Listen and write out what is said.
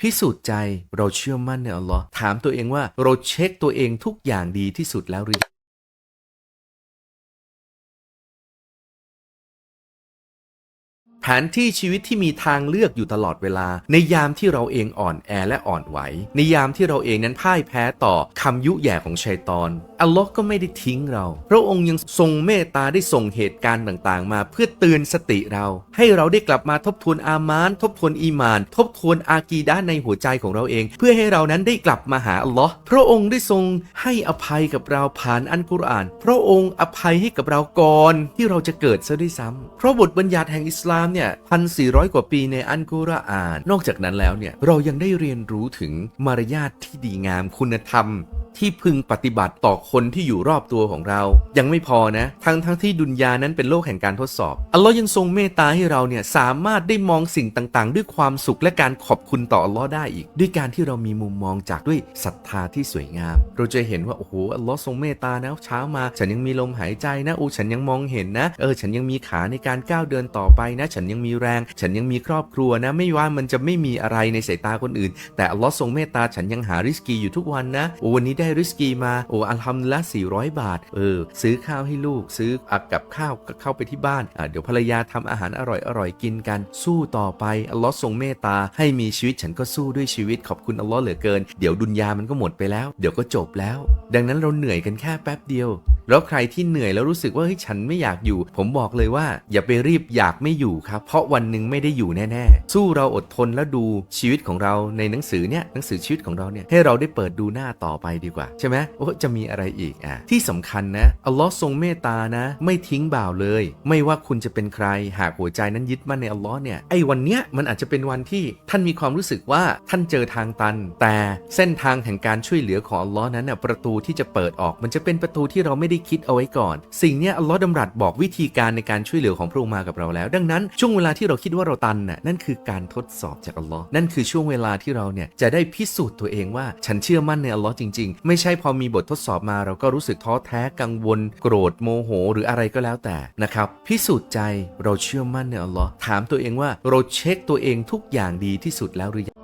พิสูจน์ใจเราเชื่อมั่นในอัลลอฮ์ถามตัวเองว่าเราเช็คตัวเองทุกอย่างดีที่สุดแล้วหรือ แผนที่ชีวิตที่มีทางเลือกอยู่ตลอดเวลา ในยามที่เราเองอ่อนแอและอ่อนไหว ในยามที่เราเองนั้นพ่ายแพ้ต่อคำยุแย่ของชัยตอน อัลลอฮ์ก็ไม่ได้ทิ้งเรา พระองค์ยังทรงเมตตาได้ส่งเหตุการณ์ต่างๆ มาเพื่อเตือนสติเรา ให้เราได้กลับมาทบทวนอามาน ทบทวนอีมาน ทบทวนอากีดะห์ในหัวใจของเราเอง เพื่อให้เรานั้นได้กลับมาหาอัลลอฮ์พระองค์ได้ทรงให้อภัยกับเราผ่านอันกุรอาน พระองค์อภัยให้กับเราก่อนที่เราจะเกิดซะด้วยซ้ำเพราะบทบัญญัติแห่งอิสลามเนี่ยพันสี่ร้อยกว่าปีในอันกุรอาน นอกจากนั้นแล้วเนี่ยเรายังได้เรียนรู้ถึงมารยาทที่ดีงามคุณธรรม ที่พึงปฏิบัติต่อคนที่อยู่รอบตัวของเรา ยังไม่พอนะ ทั้งทั้งที่ดุนยานั้นเป็นโลกแห่งการทดสอบ อัลลอฮ์ยังทรงเมตตาให้เราเนี่ยสามารถได้มองสิ่งต่างๆ ด้วยความสุขและการขอบคุณต่ออัลลอฮ์ได้อีก ด้วยการที่เรามีมุมมองจากด้วยศรัทธาที่สวยงาม เราจะเห็นว่าโอ้โหอัลลอฮ์ทรงเมตตานะเช้ามา ฉันยังมีลมหายใจนะโอ้ฉันยังมองเห็นนะ เออ ฉันยังมีขาในการก้าวเดินต่อไปนะ ฉันยังมีแรง ฉันยังมีครอบครัวนะ ไม่ว่ามันจะไม่มีอะไรในสายตาคนอื่น แต่อัลลอฮ์ทรงเมตตาฉันยังหาริสกีอยู่ทุกวันนะโอ้วันนี้ได้ริสกีมาโอ้อัลฮัมดุลิลละ400บาท เออ ซื้อข้าวให้ลูกซื้ออักกับข้าวเข้าไปที่บ้านอ่าเดี๋ยวภรรยาทำอาหารอร่อยอร่อยกินกัน สู้ต่อไปอัลลอฮ์ทรงเมตตาให้มีชีวิตฉันก็สู้ด้วยชีวิตขอบคุณอัลลอฮ์เหลือเกิน เดี๋ยวดุนยามันก็หมดไปแล้ว เดี๋ยวก็จบแล้ว ดังนั้นเราเหนื่อยกันแค่แป๊บเดียว แล้วใครที่เหนื่อยแล้วรู้สึกว่าเฮ้ยฉันไม่อยากอยู่ ผมบอกเลยว่า อย่าไปรีบอยากไม่อยู่ครับ เพราะวันหนึ่งไม่ได้อยู่แน่ๆ สู้เราอดทนแล้วดูชีวิตของเราในหนังสือเนี่ยหนังสือชีวิตของเราเนี่ยให้เราได้เปิดดูหน้าต่อไปดีกว่าใช่ไหมโอ้จะมีอะไรอีกอะที่สำคัญนะอัลลอฮ์ทรงเมตตานะ ไม่ทิ้งบ่าวเลย ไม่ว่าคุณจะเป็นใคร หากหัวใจนั้นยึดมั่นในอัลลอฮ์เนี่ยไอ้วันเนี้ยมันอาจจะเป็นวันที่ท่านมีความรู้สึกว่าท่านเจอทางตัน แต่เส้นทางแห่งการช่วยเหลือของอัลลอฮ์นั้นน่ะประตูที่จะเปิดออก มันจะเป็นประตูที่เราไม่ได้คิดเอาไว้ก่อน สิ่งเนี้ยอัลลอฮ์ดำรัสบอกวิธีการในการช่วยเหลือของพระองค์มากับเราแล้ว ดังนั้นช่วงเวลาที่เราคิดว่าเราตันน่ะนั่นคือการทดสอบจากอัลลอฮ์นั่นคือช่วงเวลาที่เราเนี่ยจะได้พิสูจน์ตัวเองว่าฉันเชื่อมั่นในอัลลอฮ์จริงๆไม่ใช่พอมีบททดสอบมาเราก็รู้สึกท้อแท้กังวล โกรธโมโห หรืออะไรก็แล้วแต่นะครับ พิสูจน์ใจเราเชื่อมั่นในอัลลอฮ์ถามตัวเองว่าเราเช็คตัวเองทุกอย่างดีที่สุดแล้วหรือยัง